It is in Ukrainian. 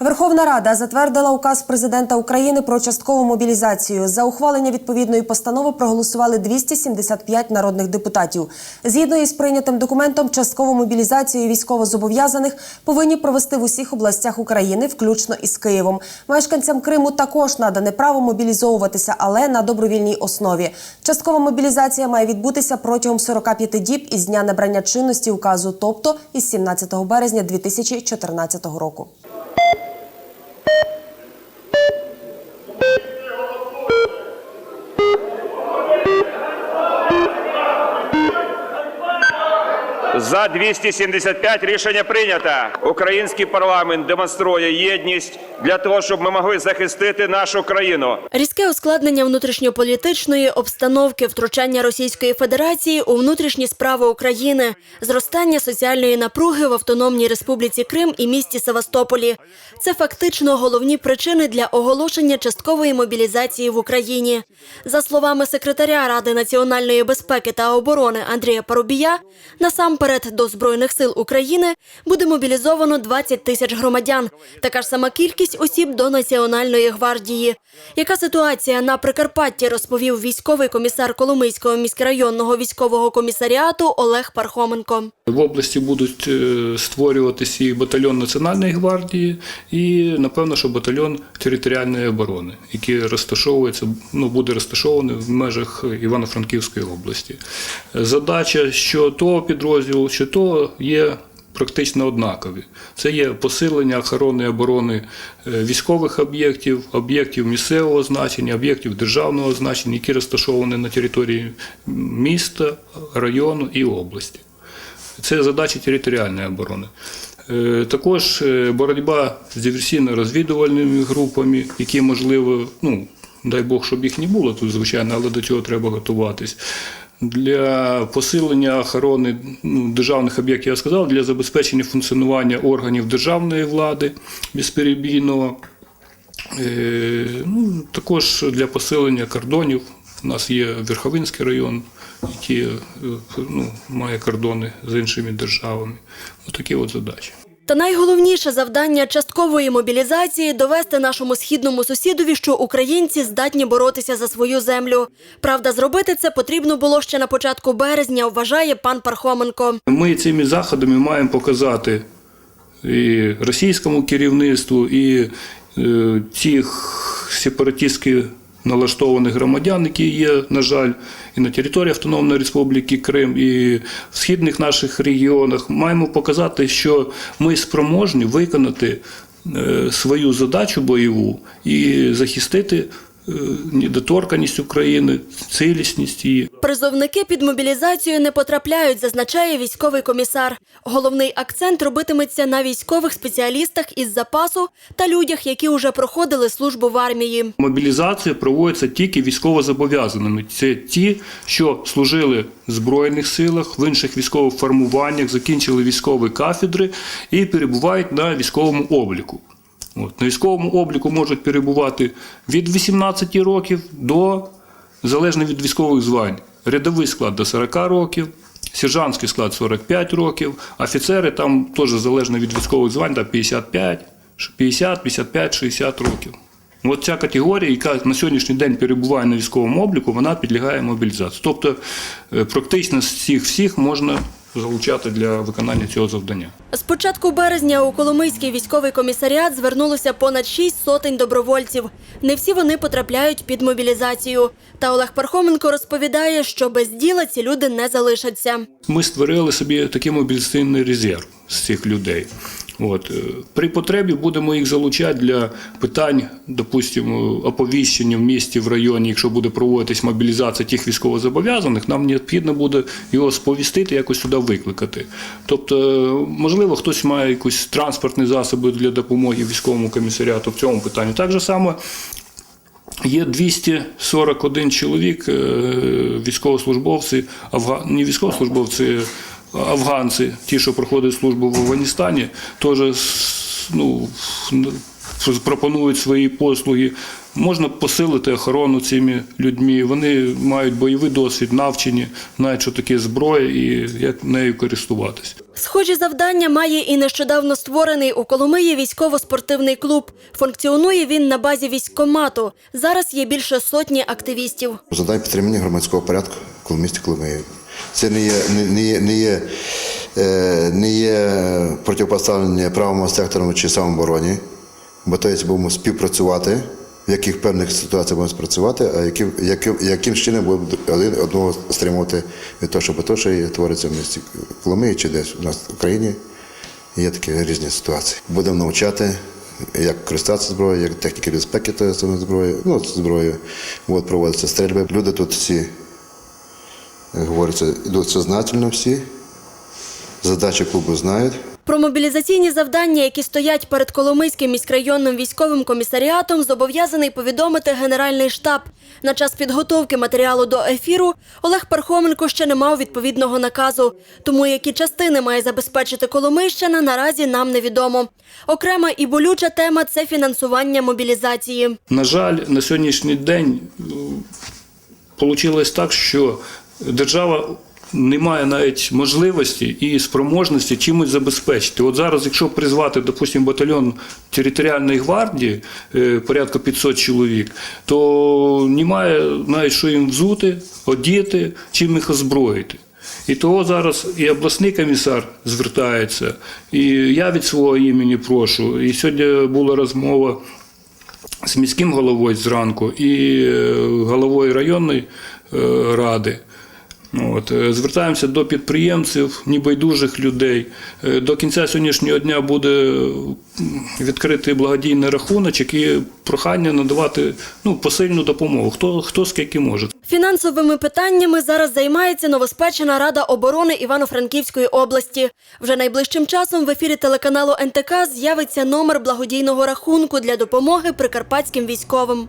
Верховна Рада затвердила указ президента України про часткову мобілізацію. За ухвалення відповідної постанови проголосували 275 народних депутатів. Згідно із прийнятим документом, часткову мобілізацію військовозобов'язаних повинні провести в усіх областях України, включно із Києвом. Мешканцям Криму також надане право мобілізовуватися, але на добровільній основі. Часткова мобілізація має відбутися протягом 45 діб із дня набрання чинності указу, тобто із 17 березня 2014 року. За 275 рішення прийнято. Український парламент демонструє єдність для того, щоб ми могли захистити нашу країну. Різке ускладнення внутрішньополітичної обстановки, втручання Російської Федерації у внутрішні справи України, зростання соціальної напруги в Автономній Республіці Крим і місті Севастополі. Це фактично головні причини для оголошення часткової мобілізації в Україні. За словами секретаря Ради національної безпеки та оборони Андрія Парубія, насамперед до Збройних сил України буде мобілізовано 20 тисяч громадян. Така ж сама кількість осіб до Національної гвардії. Яка ситуація на Прикарпатті, розповів військовий комісар Коломийського міськрайонного військового комісаріату Олег Пархоменко. В області будуть е, створюватися і батальйон Національної гвардії, і напевно, що батальйон територіальної оборони, який розташовується, ну буде розташований в межах Івано-Франківської області. Задача що того підрозділу, що того є. Практично однакові. Це є посилення охорони оборони е, військових об'єктів, об'єктів місцевого значення, об'єктів державного значення, які розташовані на території міста, району і області. Це задачі територіальної оборони. Е, Також е, боротьба з диверсійно-розвідувальними групами, які, можливо, ну, дай Бог, щоб їх не було тут, звичайно, але до цього треба готуватись. Для посилення охорони ну, державних об'єктів, я сказав, для забезпечення функціонування органів державної влади безперебійного. Е, Ну, також для посилення кордонів. У нас є Верховинський район, який е, ну, має кордони з іншими державами. Ось такі от задачі. Та найголовніше завдання часткової мобілізації довести нашому східному сусідові, що українці здатні боротися за свою землю. Правда, зробити це потрібно було ще на початку березня, вважає пан Пархоменко. Ми цими заходами маємо показати і російському керівництву, і е, тих сепаратистських налаштованих громадян, які є, на жаль, і на території Автономної Республіки Крим, і в східних наших регіонах, маємо показати, що ми спроможні виконати е, свою задачу бойову і захистити недоторканість України, цілісність її. Призовники під мобілізацію не потрапляють, зазначає військовий комісар. Головний акцент робитиметься на військових спеціалістах із запасу та людях, які уже проходили службу в армії. Мобілізація проводиться тільки військовозобов'язаними. Це ті, що служили в Збройних силах, в інших військових формуваннях, закінчили військові кафедри і перебувають на військовому обліку. От. На військовому обліку можуть перебувати від 18 років до, залежно від військових звань, рядовий склад до 40 років, сержантський склад 45 років, офіцери там теж залежно від військових звань, там 55, 50, 55, 60 років. От ця категорія, яка на сьогоднішній день перебуває на військовому обліку, вона підлягає мобілізації. Тобто е, практично з цих всіх можна залучати для виконання цього завдання. З початку березня у Коломийський військовий комісаріат звернулося понад шість сотень добровольців. Не всі вони потрапляють під мобілізацію. Та Олег Пархоменко розповідає, що без діла ці люди не залишаться. Ми створили собі такий мобілізаційний резерв з цих людей. От. е, При потребі будемо їх залучати для питань, допустимо, оповіщення в місті, в районі, якщо буде проводитись мобілізація тих військовозобов'язаних, нам необхідно буде його сповістити, якось сюди викликати. Тобто, е, можливо, хтось має якісь транспортні засоби для допомоги військовому комісаріату в цьому питанні. Так же само Є 241 чоловік, е, військовослужбовці, не військовослужбовці, афганці, ті, що проходять службу в Афганістані, теж ну, пропонують свої послуги Можна посилити охорону цими людьми. Вони мають бойовий досвід, навчені, знають, що таке зброя і як нею користуватися. Схожі завдання має і нещодавно створений у Коломиї військово-спортивний клуб. Функціонує він на базі військкомату. Зараз є більше сотні активістів. Завдання підтримання громадського порядку в місті Коломиї. Це не є, не, є, не є, е, не є протипоставлення правому сектору чи самообороні, бо то є будемо співпрацювати, в яких певних ситуаціях будемо спрацювати, а яким, яким, яким чином будемо один одного стримувати від того, щоб то, що твориться в місті Коломиї чи десь у нас в Україні. Є такі різні ситуації. Будемо навчати, як користуватися зброєю, як техніки безпеки самої зброї, ну, зброєю. От проводяться стрільби. Люди тут всі, як говориться, йдуть сознательно всі. Задачі клубу знають. Про мобілізаційні завдання, які стоять перед Коломийським міськрайонним військовим комісаріатом, зобов'язаний повідомити Генеральний штаб. На час підготовки матеріалу до ефіру Олег Пархоменко ще не мав відповідного наказу. Тому які частини має забезпечити Коломийщина, наразі нам невідомо. Окрема і болюча тема це фінансування мобілізації. На жаль, на сьогоднішній день вийшло так, що держава не має навіть можливості і спроможності чимось забезпечити. От зараз, якщо призвати, допустимо, батальйон територіальної гвардії, е, порядка 500 чоловік, то немає навіть що їм взути, одіти, чим їх озброїти. І того зараз і обласний комісар звертається, і я від свого імені прошу. І сьогодні була розмова з міським головою зранку і е, головою районної е, ради. От, е, звертаємося до підприємців, небайдужих людей. Е, До кінця сьогоднішнього дня буде відкритий благодійний рахуночок і прохання надавати ну, посильну допомогу. Хто, хто скільки може. Фінансовими питаннями зараз займається новоспечена Рада оборони Івано-Франківської області. Вже найближчим часом в ефірі телеканалу НТК з'явиться номер благодійного рахунку для допомоги прикарпатським військовим.